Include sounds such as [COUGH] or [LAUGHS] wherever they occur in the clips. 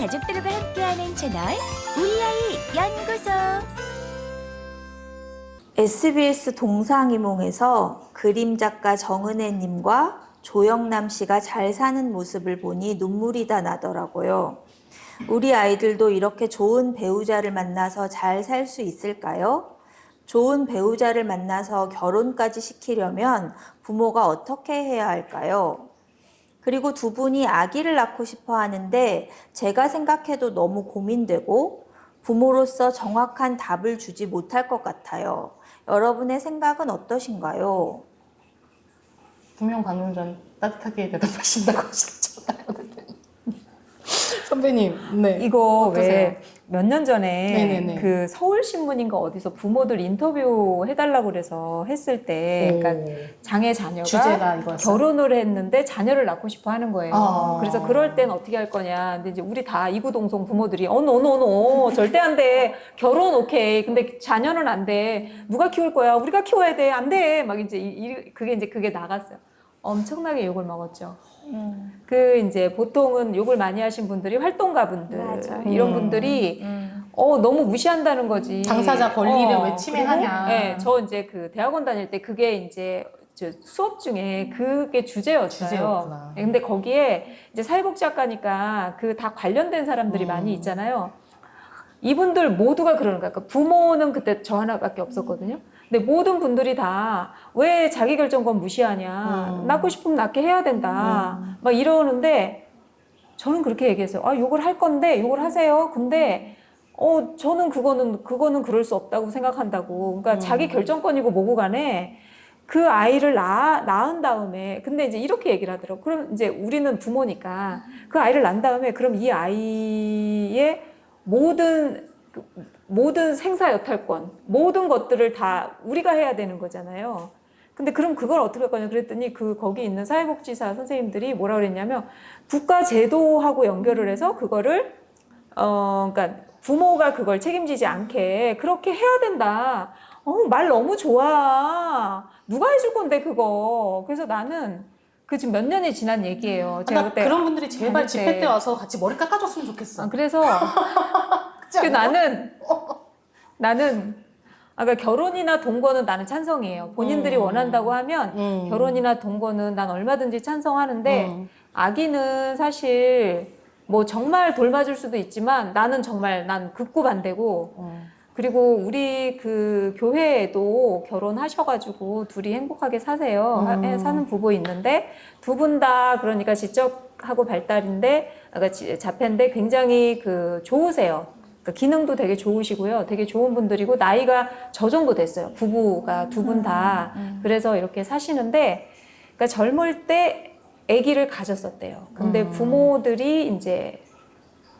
가족들과 함께하는 채널 우리 아이 연구소. SBS 동상이몽에서 그림 작가 정은혜님과 조영남 씨가 잘 사는 모습을 보니 눈물이 다 나더라고요. 우리 아이들도 이렇게 좋은 배우자를 만나서 잘 살 수 있을까요? 좋은 배우자를 만나서 결혼까지 시키려면 부모가 어떻게 해야 할까요? 그리고 두 분이 아기를 낳고 싶어 하는데 제가 생각해도 너무 고민되고 부모로서 정확한 답을 주지 못할 것 같아요. 여러분의 생각은 어떠신가요? 분명 방금 전 따뜻하게 대답하신다고 하셨잖아요. 선배님, 네. 이거? 왜 몇 년 전에 네네네. 그 서울신문인가 어디서 부모들 인터뷰 해달라고 그래서 했을 때 그러니까 장애 자녀가 주제가 이거였어요? 결혼을 했는데 자녀를 낳고 싶어 하는 거예요. 아. 그래서 그럴 땐 어떻게 할 거냐. 근데 이제 우리 다 이구동성 부모들이 어, 노, 노, 노. 절대 안 돼. 결혼 오케이. 근데 자녀는 안 돼. 누가 키울 거야? 우리가 키워야 돼. 안 돼. 막 이제 이, 이- 그게 이제 그게 나갔어요. 엄청나게 욕을 먹었죠. 그 이제 보통은 욕을 많이 하신 분들이 활동가 분들 맞아. 이런 음. 분들이 어 너무 무시한다는 거지. 당사자 권리를 왜 그리고, 침해하냐. 네, 저 이제 그 대학원 다닐 때 그게 이제 저 수업 중에 그게 주제였어요. 주제였구나. 네, 근데 거기에 이제 사회복지 학과니까 그 다 관련된 사람들이 음. 많이 있잖아요. 이분들 모두가 그러는 거야. 그러니까 부모는 그때 저 하나밖에 없었거든요. 근데 모든 분들이 다 왜 자기 결정권 무시하냐. 음. 낳고 싶으면 낳게 해야 된다. 막 이러는데 저는 그렇게 얘기했어요. 아, 욕을 할 건데 욕을 하세요. 근데 어, 저는 그거는 그거는 그럴 수 없다고 생각한다고. 그러니까 음. 자기 결정권이고 뭐고 간에 그 아이를 낳아, 낳은 다음에 근데 이제 이렇게 얘기를 하더라고. 그럼 이제 우리는 부모니까 그 아이를 낳은 다음에 그럼 이 아이의 모든 그 모든 생사 여탈권, 모든 것들을 다 우리가 해야 되는 거잖아요. 근데 그럼 그걸 어떻게 할 거냐 그랬더니 그 거기 있는 사회복지사 선생님들이 뭐라 그랬냐면 국가 제도하고 연결을 해서 그거를 어 그러니까 부모가 그걸 책임지지 않게 그렇게 해야 된다. 어, 말 너무 좋아. 누가 해줄 건데 그거. 그래서 나는 그 지금 몇 년이 지난 얘기예요. 제가 나 그때 그런 분들이 제발 다닐 집회 때. 때 와서 같이 머리 깎아줬으면 좋겠어. 아, 그래서 [LAUGHS] 그? 나는 [LAUGHS] 나는 아까 결혼이나 동거는 나는 찬성이에요. 본인들이 음. 원한다고 하면 음. 결혼이나 동거는 난 얼마든지 찬성하는데 음. 아기는 사실 뭐 정말 돌봐줄 수도 있지만 나는 정말 난 극구 반대고 음. 그리고 우리 그 교회에도 결혼하셔가지고 둘이 행복하게 사세요. 하- 음. 사는 부부 있는데 두 분 다 그러니까 지적하고 발달인데, 그러니까 지- 자폐인데 굉장히 그 좋으세요. 그러니까 기능도 되게 좋으시고요. 되게 좋은 분들이고 나이가 저 정도 됐어요. 부부가 두 분 다. 그래서 이렇게 사시는데, 그러니까 젊을 때 아기를 가졌었대요. 근데 음. 부모들이 이제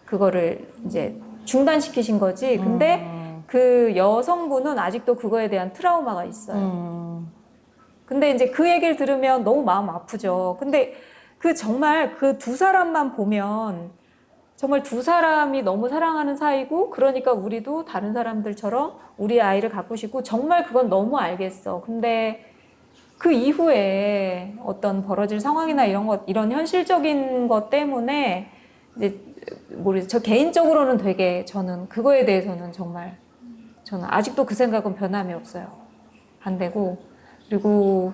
그거를 이제 중단시키신 거지. 근데 음. 그 여성분은 아직도 그거에 대한 트라우마가 있어요. 음. 근데 이제 그 얘기를 들으면 너무 마음 아프죠. 근데 그 정말 그 두 사람만 보면 정말 두 사람이 너무 사랑하는 사이고 그러니까 우리도 다른 사람들처럼 우리 아이를 갖고 싶고 정말 그건 너무 알겠어. 근데 그 이후에 어떤 벌어질 상황이나 이런 것 이런 현실적인 것 때문에 이제 모르겠어요. 저 개인적으로는 되게 저는 그거에 대해서는 정말 저는 아직도 그 생각은 변함이 없어요. 반대고 그리고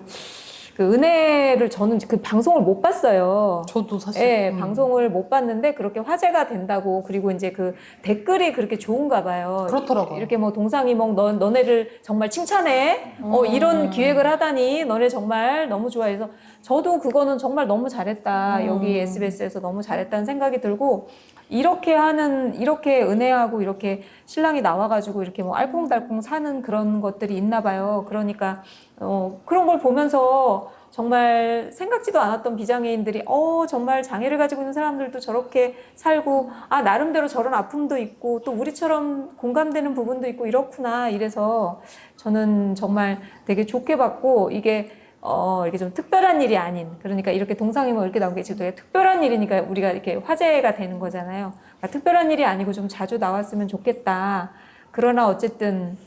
그 은혜를 저는 그 방송을 못 봤어요. 저도 사실. 예, 음. 방송을 못 봤는데 그렇게 화제가 된다고 그리고 이제 그 댓글이 그렇게 좋은가 봐요. 그렇더라고요. 이렇게 뭐 동상이몽 너 너네를 정말 칭찬해. 어 음. 이런 기획을 하다니 너네 정말 너무 좋아해서 저도 그거는 정말 너무 잘했다. 음. 여기 SBS에서 너무 잘했다는 생각이 들고 이렇게 하는 이렇게 은혜하고 이렇게 신랑이 나와가지고 이렇게 뭐 알콩달콩 사는 그런 것들이 있나 봐요. 그러니까 어 그런 걸 보면서 정말 생각지도 않았던 비장애인들이 어 정말 장애를 가지고 있는 사람들도 저렇게 살고 아 나름대로 저런 아픔도 있고 또 우리처럼 공감되는 부분도 있고 이렇구나 이래서 저는 정말 되게 좋게 봤고 이게 어 이렇게 좀 특별한 일이 아닌 그러니까 이렇게 동상이몽 이렇게 나온 게 지금 되게 특별한 일이니까 우리가 이렇게 화제가 되는 거잖아요. 그러니까 특별한 일이 아니고 좀 자주 나왔으면 좋겠다. 그러나 어쨌든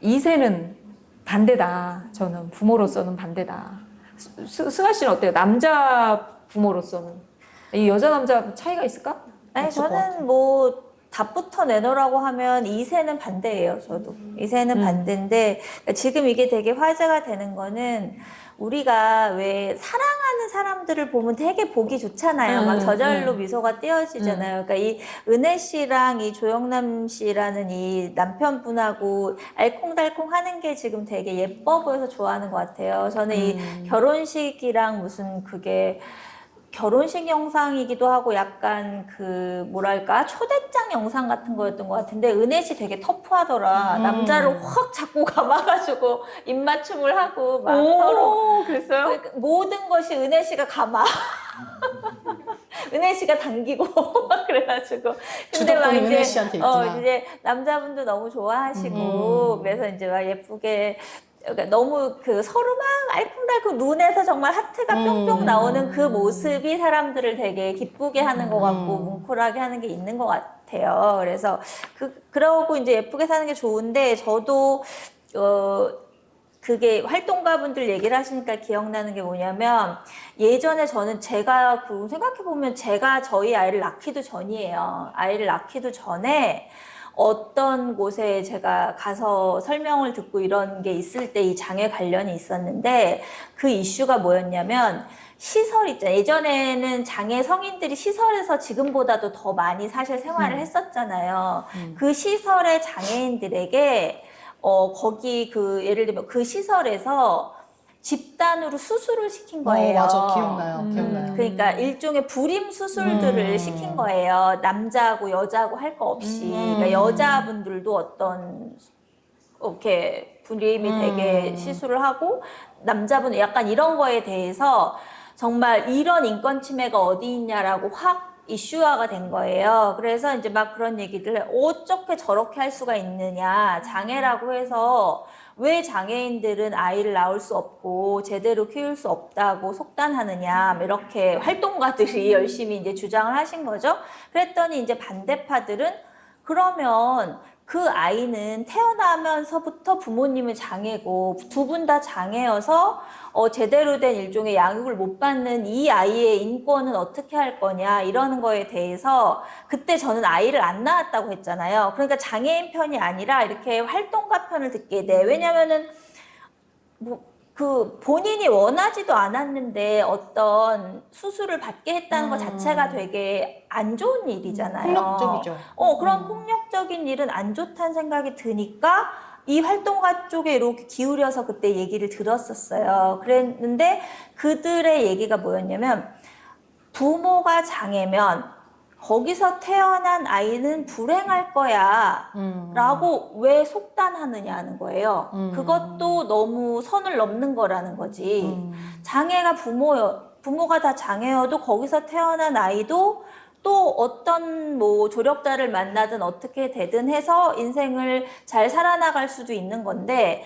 이세는 반대다. 저는 부모로서는 반대다. 수- 수- 승아 씨는 어때요? 남자 부모로서는 이 여자 남자 차이가 있을까? 아니 없을 것 저는 뭐 답부터 내놓으라고 하면 2세는 반대예요. 저도 2세는 음. 반대인데 그러니까 지금 이게 되게 화제가 되는 거는 우리가 왜 사랑하는 사람들을 보면 되게 보기 좋잖아요. 막 음, 저절로 음. 미소가 띄어지잖아요. 그러니까 이 은혜 씨랑 이 조영남 씨라는 이 남편분하고 알콩달콩 하는 게 지금 되게 예뻐 보여서 좋아하는 것 같아요. 저는 이 음. 결혼식이랑 무슨 그게 결혼식 영상이기도 하고 약간 그 뭐랄까 초대장 영상 같은 거였던 것 같은데 은혜 씨 되게 터프하더라 음. 남자를 확 잡고 [LAUGHS] 감아가지고 입맞춤을 하고 막 서로 오, 그랬어요? 그 모든 것이 은혜 씨가 감아 [LAUGHS] 은혜 씨가 당기고 그래가지고 근데 막 이제 은혜 씨한테 어. 이제 남자분도 너무 좋아하시고 음. 그래서 이제 막 예쁘게 그러니까 너무 그 서로 막 알콩달콩 눈에서 정말 하트가 뿅뿅 음. 나오는 그 모습이 사람들을 되게 기쁘게 하는 것 같고 음. 뭉클하게 하는 게 있는 것 같아요. 그래서 그 그러고 이제 예쁘게 사는 게 좋은데 저도 어 그게 활동가분들 얘기를 하시니까 기억나는 게 뭐냐면 예전에 저는 제가 그 생각해 보면 제가 저희 아이를 낳기도 전이에요. 아이를 낳기도 전에 어떤 곳에 제가 가서 설명을 듣고 이런 게 있을 때 이 장애 관련이 있었는데 그 이슈가 뭐였냐면 시설 있잖아요. 예전에는 장애 성인들이 시설에서 지금보다도 더 많이 사실 생활을 했었잖아요. 그 시설의 장애인들에게 어 거기 그 예를 들면 그 시설에서 집단으로 수술을 시킨 거예요. 어, 맞아. 기억나요. 음. 기억나요. 그러니까 일종의 불임 수술들을 음. 시킨 거예요. 남자하고 여자하고 할 거 없이. 음. 그러니까 여자분들도 어떤 이렇게 불임이 음. 되게 시술을 하고 남자분은 약간 이런 거에 대해서 정말 이런 인권 침해가 어디 있냐라고 확 이슈화가 된 거예요. 그래서 이제 막 그런 얘기를 해. 어떻게 저렇게 할 수가 있느냐. 장애라고 해서 왜 장애인들은 아이를 낳을 수 없고 제대로 키울 수 없다고 속단하느냐. 뭐 이렇게 활동가들이 [LAUGHS] 열심히 이제 주장을 하신 거죠. 그랬더니 이제 반대파들은 그러면 그 아이는 태어나면서부터 부모님은 장애고 두 분 다 장애여서 어, 제대로 된 일종의 양육을 못 받는 이 아이의 인권은 어떻게 할 거냐 이러는 거에 대해서 그때 저는 아이를 안 낳았다고 했잖아요. 그러니까 장애인 편이 아니라 이렇게 활동가 편을 듣게 돼. 왜냐면은 뭐 그 본인이 원하지도 않았는데 어떤 수술을 받게 했다는 것 자체가 되게 안 좋은 일이잖아요. 폭력적이죠. 어, 그런 폭력적인 일은 안 좋다는 생각이 드니까 이 활동가 쪽에 이렇게 기울여서 그때 얘기를 들었었어요. 그랬는데 그들의 얘기가 뭐였냐면 부모가 장애면 거기서 태어난 아이는 불행할 거야. 음. 라고 왜 속단하느냐는 거예요. 음. 그것도 너무 선을 넘는 거라는 거지. 음. 장애가 부모여, 부모가 다 장애여도 거기서 태어난 아이도 또 어떤 뭐 조력자를 만나든 어떻게 되든 해서 인생을 잘 살아나갈 수도 있는 건데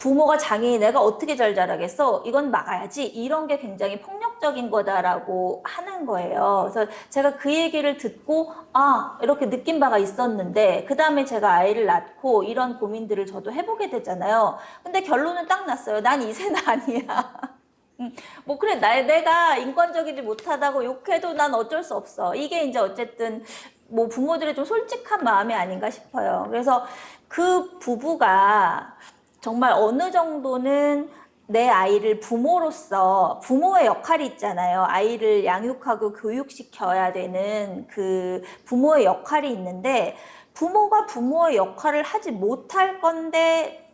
부모가 장애인 애가 어떻게 잘 자라겠어? 이건 막아야지. 이런 게 굉장히 폭력적인 거다라고 하는 거예요. 그래서 제가 그 얘기를 듣고 아 이렇게 느낀 바가 있었는데 그 다음에 제가 아이를 낳고 이런 고민들을 저도 해보게 되잖아요. 근데 결론은 딱 났어요. 난 이세는 아니야. [LAUGHS] 음, 뭐 그래 나 내가 인권적이지 못하다고 욕해도 난 어쩔 수 없어. 이게 이제 어쨌든 뭐 부모들의 좀 솔직한 마음이 아닌가 싶어요. 그래서 그 부부가 정말 어느 정도는 내 아이를 부모로서 부모의 역할이 있잖아요. 아이를 양육하고 교육시켜야 되는 그 부모의 역할이 있는데 부모가 부모의 역할을 하지 못할 건데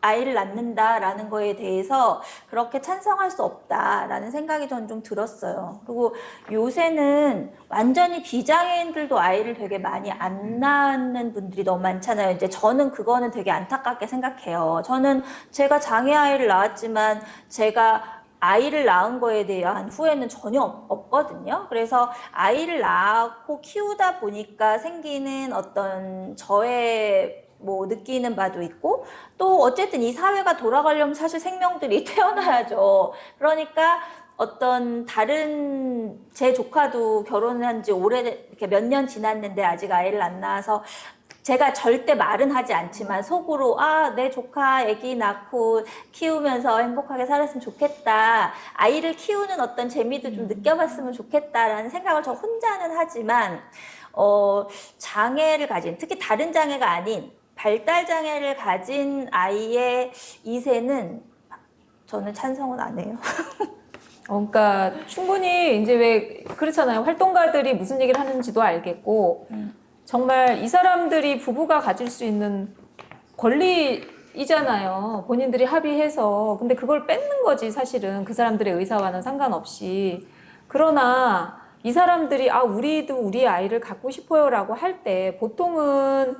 아이를 낳는다라는 거에 대해서 그렇게 찬성할 수 없다라는 생각이 저는 좀 들었어요. 그리고 요새는 완전히 비장애인들도 아이를 되게 많이 안 낳는 분들이 너무 많잖아요. 이제 저는 그거는 되게 안타깝게 생각해요. 저는 제가 장애 아이를 낳았지만 제가 아이를 낳은 거에 대한 후회는 전혀 없- 없거든요. 그래서 아이를 낳고 키우다 보니까 생기는 어떤 저의 뭐 느끼는 바도 있고 또 어쨌든 이 사회가 돌아가려면 사실 생명들이 [LAUGHS] 태어나야죠. 그러니까 어떤 다른 제 조카도 결혼한 지 오래 이렇게 몇 년 지났는데 아직 아이를 안 낳아서 제가 절대 말은 하지 않지만 속으로 아, 내 조카 아기 낳고 키우면서 행복하게 살았으면 좋겠다. 아이를 키우는 어떤 재미도 좀 느껴봤으면 좋겠다라는 생각을 저 혼자는 하지만 어, 장애를 가진 특히 다른 장애가 아닌 발달 장애를 가진 아이의 이세는 저는 찬성은 안 해요. 어, 그러니까 충분히 이제 왜 그렇잖아요. 활동가들이 무슨 얘기를 하는지도 알겠고 음. 정말 이 사람들이 부부가 가질 수 있는 권리이잖아요. 본인들이 합의해서 근데 그걸 뺏는 거지 사실은 그 사람들의 의사와는 상관없이 그러나 이 사람들이 아 우리도 우리 아이를 갖고 싶어요라고 할 때 보통은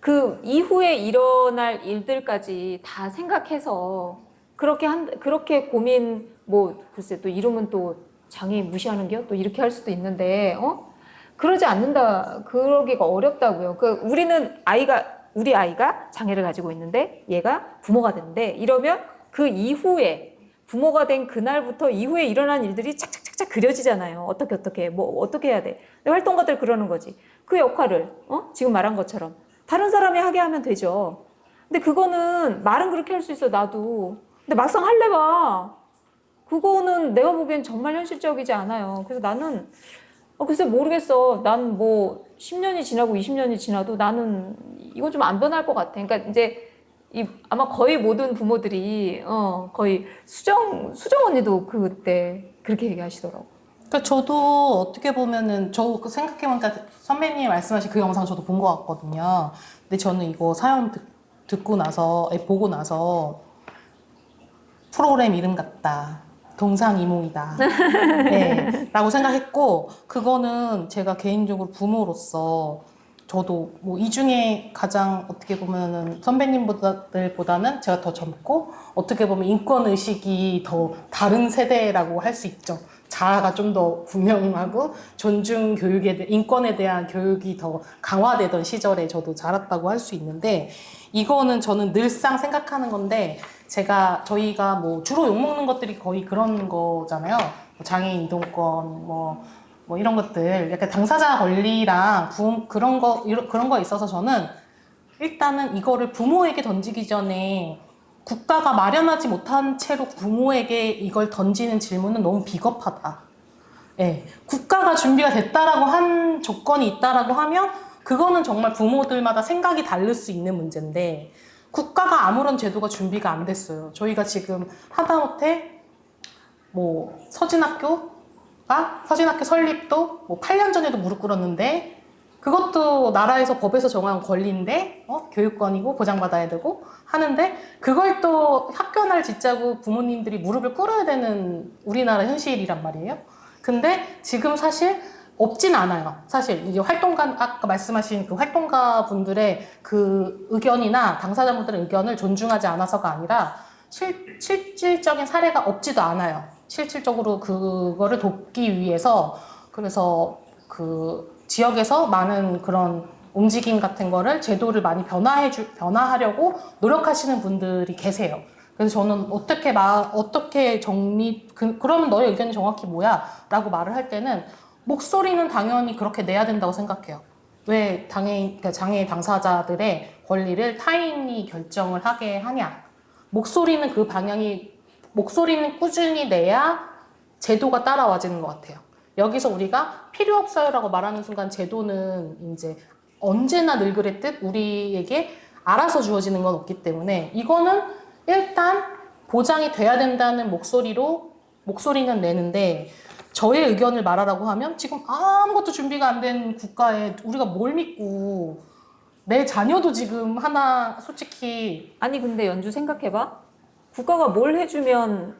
그 이후에 일어날 일들까지 다 생각해서 그렇게 한 그렇게 고민 뭐 글쎄 또 이러면 또 장애인 무시하는겨 또 이렇게 할 수도 있는데 어 그러지 않는다 그러기가 어렵다고요. 그 우리는 아이가 우리 아이가 장애를 가지고 있는데 얘가 부모가 됐는데 이러면 그 이후에 부모가 된 그날부터 이후에 일어난 일들이 착착착착 그려지잖아요. 어떻게 어떻게 뭐 어떻게 해야 돼? 활동가들 그러는 거지. 그 역할을 어 지금 말한 것처럼 다른 사람이 하게 하면 되죠. 근데 그거는 말은 그렇게 할 수 있어 나도. 근데 막상 할래 봐. 그거는 내가 보기엔 정말 현실적이지 않아요. 그래서 나는 어, 글쎄 모르겠어. 난 뭐 10년이 지나고 20년이 지나도 나는 이건 좀 안 변할 것 같아. 그러니까 이제 이 아마 거의 모든 부모들이 어 거의 수정 수정 언니도 그때 그렇게 얘기하시더라고. 그러니까 저도 어떻게 보면은 저 생각해보니까 선배님이 말씀하신 그 영상 저도 본 것 같거든요. 근데 저는 이거 사연 듣, 듣고 나서 아니, 보고 나서 프로그램 이름 같다. 동상이몽이다. 네, [LAUGHS] 라고 생각했고 그거는 제가 개인적으로 부모로서 저도 뭐 이 중에 가장 어떻게 보면은 선배님보다는 제가 더 젊고 어떻게 보면 인권 의식이 더 다른 세대라고 할 수 있죠. 자아가 좀 더 분명하고 존중 교육에 대 인권에 대한 교육이 더 강화되던 시절에 저도 자랐다고 할 수 있는데 이거는 저는 늘상 생각하는 건데 제가 저희가 뭐 주로 욕 먹는 것들이 거의 그런 거잖아요. 뭐 장애인 이동권 뭐 뭐 이런 것들 약간 당사자 권리랑 부, 그런 거 이런 그런 거 있어서 저는 일단은 이거를 부모에게 던지기 전에 국가가 마련하지 못한 채로 부모에게 이걸 던지는 질문은 너무 비겁하다. 예. 국가가 준비가 됐다라고 한 조건이 있다라고 하면 그거는 정말 부모들마다 생각이 다를 수 있는 문제인데 국가가 아무런 제도가 준비가 안 됐어요. 저희가 지금 하다못해 뭐 서진학교가 서진학교 설립도 뭐 8년 전에도 무릎 꿇었는데 그것도 나라에서 법에서 정한 권리인데 어? 교육권이고 보장받아야 되고 하는데 그걸 또 학교날 짓자고 부모님들이 무릎을 꿇어야 되는 우리나라 현실이란 말이에요. 근데 지금 사실 없진 않아요. 사실 이제 활동가 아까 말씀하신 그 활동가 분들의 그 의견이나 당사자분들의 의견을 존중하지 않아서가 아니라 실, 실질적인 사례가 없지도 않아요. 실질적으로 그거를 돕기 위해서 그래서 그 지역에서 많은 그런 움직임 같은 거를 제도를 많이 변화해 주, 변화하려고 노력하시는 분들이 계세요. 그래서 저는 어떻게 마, 어떻게 정리, 그, 그러면 너의 의견이 정확히 뭐야? 라고 말을 할 때는 목소리는 당연히 그렇게 내야 된다고 생각해요. 왜 장애인, 그러니까 장애 당사자들의 권리를 타인이 결정을 하게 하냐? 목소리는 그 방향이, 목소리는 꾸준히 내야 제도가 따라와지는 것 같아요. 여기서 우리가 필요 없어요라고 말하는 순간 제도는 이제 언제나 늘 그랬듯 우리에게 알아서 주어지는 건 없기 때문에 이거는 일단 보장이 돼야 된다는 목소리로 목소리는 내는데 저의 의견을 말하라고 하면 지금 아무것도 준비가 안 된 국가에 우리가 뭘 믿고 내 자녀도 지금 하나 솔직히 아니 근데 연주 생각해봐. 국가가 뭘 해주면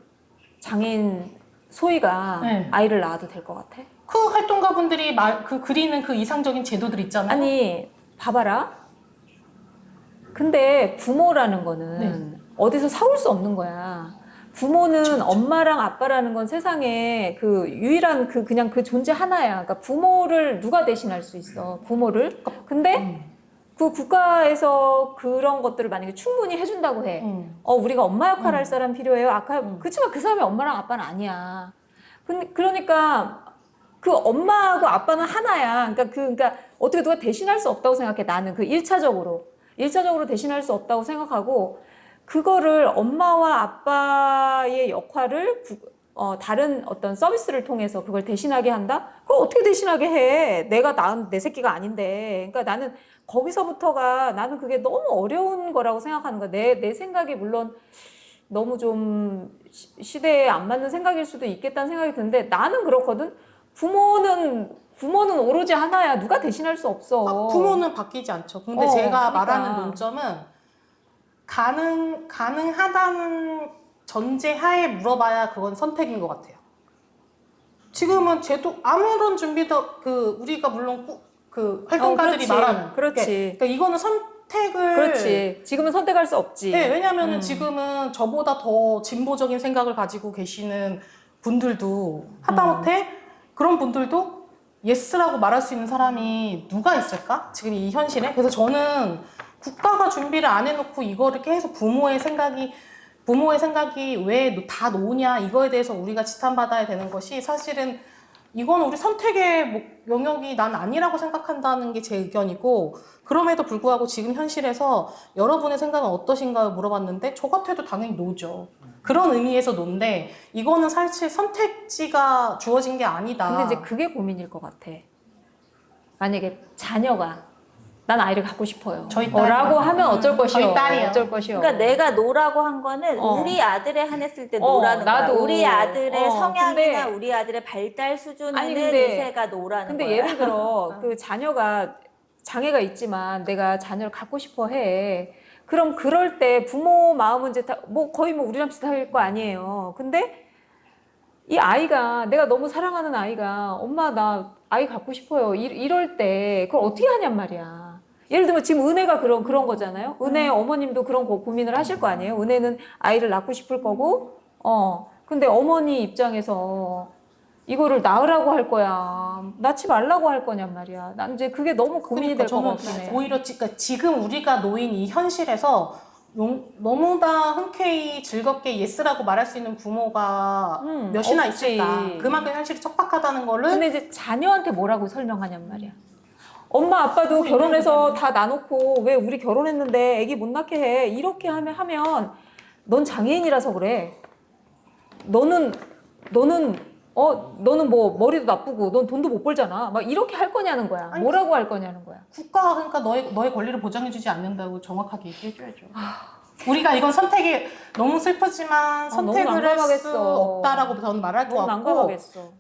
장애인 소희가 네. 아이를 낳아도 될 것 같아? 그 활동가분들이 말, 그 그리는 그 이상적인 제도들 있잖아요. 아니 봐봐라. 근데 부모라는 거는 네. 어디서 사올 수 없는 거야. 부모는 엄마랑 아빠라는 건 세상에 그 유일한 그 그냥 그 존재 하나야. 그러니까 부모를 누가 대신할 수 있어? 부모를. 근데 음. 그 국가에서 그런 것들을 만약에 충분히 해준다고 해. 음. 어, 우리가 엄마 역할 할 음. 사람 필요해요. 아까 음. 그렇지만 그 사람이 엄마랑 아빠는 아니야. 근데 그러니까 그 엄마하고 아빠는 하나야. 그러니까 그 그러니까 어떻게 누가 대신할 수 없다고 생각해 나는 그 1차적으로 1차적으로 대신할 수 없다고 생각하고 그거를 엄마와 아빠의 역할을 구- 어, 다른 어떤 서비스를 통해서 그걸 대신하게 한다? 그걸 어떻게 대신하게 해? 내가 낳은 내 새끼가 아닌데. 그러니까 나는 거기서부터가 나는 그게 너무 어려운 거라고 생각하는 거야. 내, 내 생각이 물론 너무 좀 시- 시대에 안 맞는 생각일 수도 있겠다는 생각이 드는데 나는 그렇거든. 부모는 부모는 오로지 하나야. 누가 대신할 수 없어. 아, 부모는 바뀌지 않죠. 근데 어, 제가 그러니까. 말하는 논점은 가능 가능하다는 전제하에 물어봐야 그건 선택인 것 같아요. 지금은 제도 아무런 준비도 그 우리가 물론 꾸- 그 활동가들이 어. 말하는 그렇지. 그러니까 이거는 선택을 그렇지. 지금은 선택할 수 없지. 네, 왜냐하면 음. 지금은 저보다 더 진보적인 생각을 가지고 계시는 분들도 하다못해 그런 분들도 예스라고 말할 수 있는 사람이 누가 있을까? 지금 이 현실에. 그래서 저는 국가가 준비를 안 해놓고 이거를 계속 부모의 생각이 부모의 생각이 왜다 놓으냐 이거에 대해서 우리가 지탄받아야 되는 것이 사실은 이건 우리 선택의 목- 영역이 난 아니라고 생각한다는 게 제 의견이고 그럼에도 불구하고 지금 현실에서 여러분의 생각은 어떠신가요? 물어봤는데 저 같아도 당연히 노죠. 그런 의미에서 노인데 이거는 사실 선택지가 주어진 게 아니다. 근데 이제 그게 고민일 것 같아. 만약에 자녀가 난 아이를 갖고 싶어요. 저희 어, 라고 딸이요. 하면 어쩔 것이요. 저희 딸이요. 어쩔 것이요. 그러니까 내가 노라고 한 거는 어. 우리 아들에 한했을 때 어, 노라는 나도. 거야. 우리 아들의 어, 성향이나 근데- 우리 아들의 발달 수준에는 아니, 근데- 이세가 노라는 근데 거야. 예를 들어 [LAUGHS] 그 자녀가 장애가 있지만 내가 자녀를 갖고 싶어 해. 그럼 그럴 때 부모 마음은 이제 다 뭐 거의 뭐 우리랑 비슷할 거 아니에요. 근데 이 아이가 내가 너무 사랑하는 아이가 엄마 나 아이 갖고 싶어요. 이, 이럴 때 그걸 어떻게 하냔 말이야. 예를 들면 지금 은혜가 그런 그런 거잖아요. 은혜 어머님도 그런 고, 고민을 하실 거 아니에요. 은혜는 아이를 낳고 싶을 거고, 어 근데 어머니 입장에서 이거를 낳으라고 할 거야. 낳지 말라고 할 거냔 말이야. 난 이제 그게 너무 고민이 그러니까 될 것 저는 같긴 해. 오히려 지, 그러니까 지금 우리가 놓인 이 현실에서 용- 너무나 흔쾌히 즐겁게 예스라고 말할 수 있는 부모가 음, 몇이나 없지. 있을까. 그만큼 현실이 척박하다는 거를 근데 이제 자녀한테 뭐라고 설명하냔 말이야. 엄마 아빠도 결혼해서 다 나놓고 왜 우리 결혼했는데 애기 못 낳게 해 이렇게 하면 하면 넌 장애인이라서 그래. 너는 너는 어 너는 뭐 머리도 나쁘고 넌 돈도 못 벌잖아. 막 이렇게 할 거냐는 거야. 아니, 뭐라고 할 거냐는 거야. 국가가 그러니까 너의 너의 권리를 보장해주지 않는다고 정확하게 얘기해줘야죠. 우리가 이건 선택이 너무 슬프지만 너무 선택을 할 수. 없다라고 저는 말할 것 같고.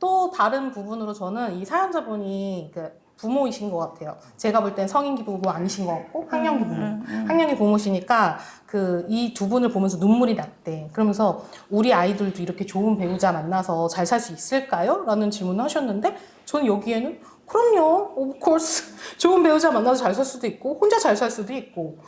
또 다른 부분으로 저는 이 사연자분이 그 부모이신 것 같아요. 제가 볼 땐 성인기 부모 아니신 것 같고 학령기 부모, 학령기 부모시니까 그 이 두 분을 보면서 눈물이 났대. 그러면서 우리 아이들도 이렇게 좋은 배우자 만나서 잘 살 수 있을까요? 라는 질문을 하셨는데 저는 여기에는 그럼요, of course. [LAUGHS] 좋은 배우자 만나서 잘 살 수도 있고 혼자 잘 살 수도 있고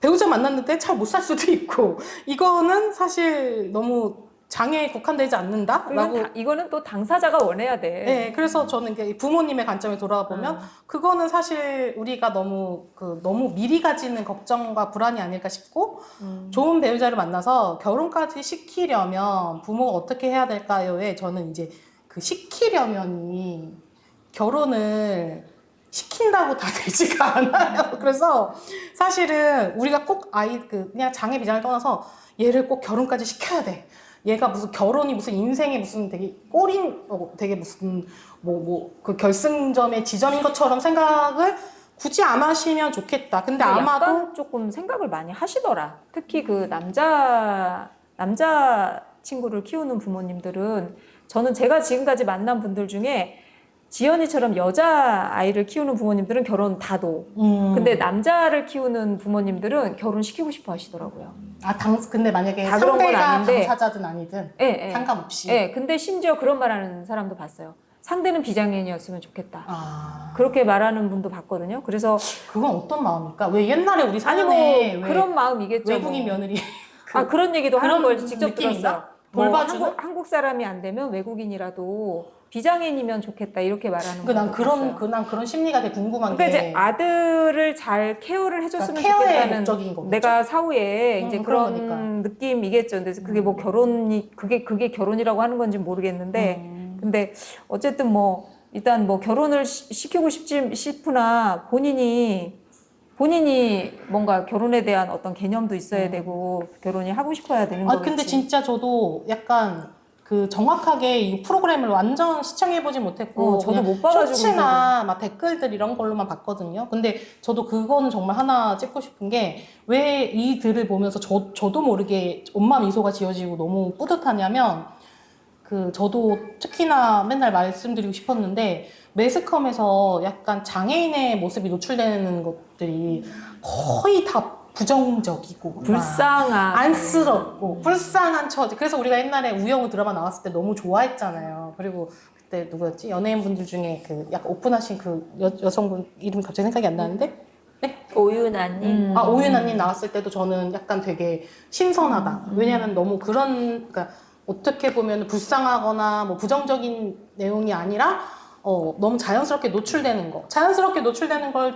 배우자 만났는데 잘 못 살 수도 있고 이거는 사실 너무 장애에 국한되지 않는다라고 다- 이거는 또 당사자가 원해야 돼. 네, 그래서 저는 이게 부모님의 관점에 돌아보면 음. 그거는 사실 우리가 너무 그 너무 미리 가지는 걱정과 불안이 아닐까 싶고 음. 좋은 배우자를 만나서 결혼까지 시키려면 부모가 어떻게 해야 될까요에 저는 이제 그 시키려면이 결혼을 시킨다고 다 [LAUGHS] 되지가 않아요. 그래서 사실은 우리가 꼭 아이 그 그냥 장애 비장을 떠나서 얘를 꼭 결혼까지 시켜야 돼. 얘가 무슨 결혼이 무슨 인생의 무슨 되게 꼬린 어, 되게 무슨 뭐 뭐 그 결승점의 지점인 것처럼 생각을 굳이 안 하시면 좋겠다. 근데 아마도 조금 생각을 많이 하시더라. 특히 그 남자 남자 친구를 키우는 부모님들은 저는 제가 지금까지 만난 분들 중에 지연이처럼 여자 아이를 키우는 부모님들은 결혼 다도. 음. 근데 남자를 키우는 부모님들은 결혼 시키고 싶어 하시더라고요. 아, 당, 근데 만약에 다 그런 건 상대가 아닌데. 당사자든 아니든 예, 예. 상관없이. 예, 근데 심지어 그런 말하는 사람도 봤어요. 상대는 비장애인이었으면 좋겠다. 아, 그렇게 말하는 분도 봤거든요. 그래서 그건 어떤 마음일까? 왜 옛날에 우리 아니 사연에 뭐왜 그런 마음이겠죠. 외국인 뭐. 며느리 [LAUGHS] 아 그런 얘기도 하는 그런 걸 직접 느낌인가? 들었어요. 뭐 돌봐주는? 한국, 한국 사람이 안 되면 외국인이라도 비장애인이면 좋겠다 이렇게 말하는 그난거 그런. 그 난 그런 심리가 되게 궁금한 그러니까 게 이제 아들을 잘 케어를 해줬으면 그러니까 케어의 좋겠다는 목적인 거겠죠? 내가 사후에 음, 이제 그런 그런 거니까. 느낌이겠죠. 근데 그게 뭐 결혼이 그게 그게 결혼이라고 하는 건지 모르겠는데 음. 근데 어쨌든 뭐 일단 뭐 결혼을 시- 시키고 싶지 싶으나 본인이 본인이 뭔가 결혼에 대한 어떤 개념도 있어야 되고 결혼이 하고 싶어야 되는 아 거겠지. 근데 진짜 저도 약간 그 정확하게 이 프로그램을 완전 시청해 보지 못했고 어, 저도 못 봐가지고 쇼츠나 막 댓글들 이런 걸로만 봤거든요. 근데 저도 그거는 정말 하나 찍고 싶은 게 왜 이들을 보면서 저 저도 모르게 엄마 미소가 지어지고 너무 뿌듯하냐면 그 저도 특히나 맨날 말씀드리고 싶었는데 매스컴에서 약간 장애인의 모습이 노출되는 것들이 거의 다 부정적이고 막 불쌍한 안쓰럽고 불쌍한 처지. 그래서 우리가 옛날에 우영우 드라마 나왔을 때 너무 좋아했잖아요. 그리고 그때 누구였지? 연예인 분들 중에 그 약간 오픈하신 그 여, 여성분 이름이 갑자기 생각이 안 나는데 오윤아님. 음. 아 오윤아님 나왔을 때도 저는 약간 되게 신선하다. 왜냐하면 너무 그런 그러니까 어떻게 보면 불쌍하거나 뭐 부정적인 내용이 아니라 어, 너무 자연스럽게 노출되는 거. 자연스럽게 노출되는 것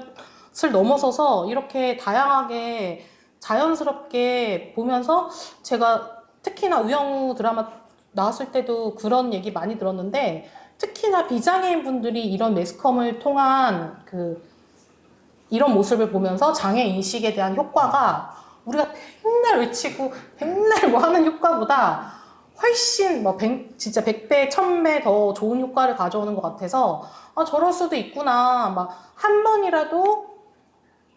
을 넘어서서 이렇게 다양하게 자연스럽게 보면서 제가 특히나 우영우 드라마 나왔을 때도 그런 얘기 많이 들었는데 특히나 비장애인 분들이 이런 매스컴을 통한 그 이런 모습을 보면서 장애 인식에 대한 효과가 우리가 맨날 외치고 맨날 뭐 하는 효과보다 훨씬 뭐 백, 진짜 100배, 1000배 더 좋은 효과를 가져오는 것 같아서 아 저럴 수도 있구나. 막 한 번이라도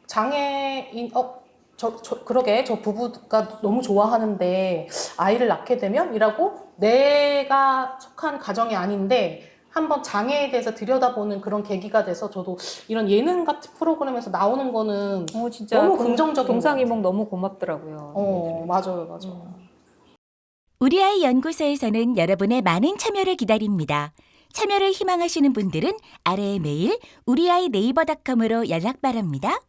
장애인 어 저, 저 그러게 저 부부가 너무 좋아하는데 아이를 낳게 되면 이라고 내가 속한 가정이 아닌데 한번 장애에 대해서 들여다보는 그런 계기가 돼서 저도 이런 예능 같은 프로그램에서 나오는 거는 어, 진짜 너무 동- 긍정적인 동상이몽 너무 고맙더라고요. 어 맞아요 맞아요 우리 아이 연구소에서는 여러분의 많은 참여를 기다립니다. 참여를 희망하시는 분들은 아래의 메일 우리 아이 네이버닷컴으로 연락 바랍니다.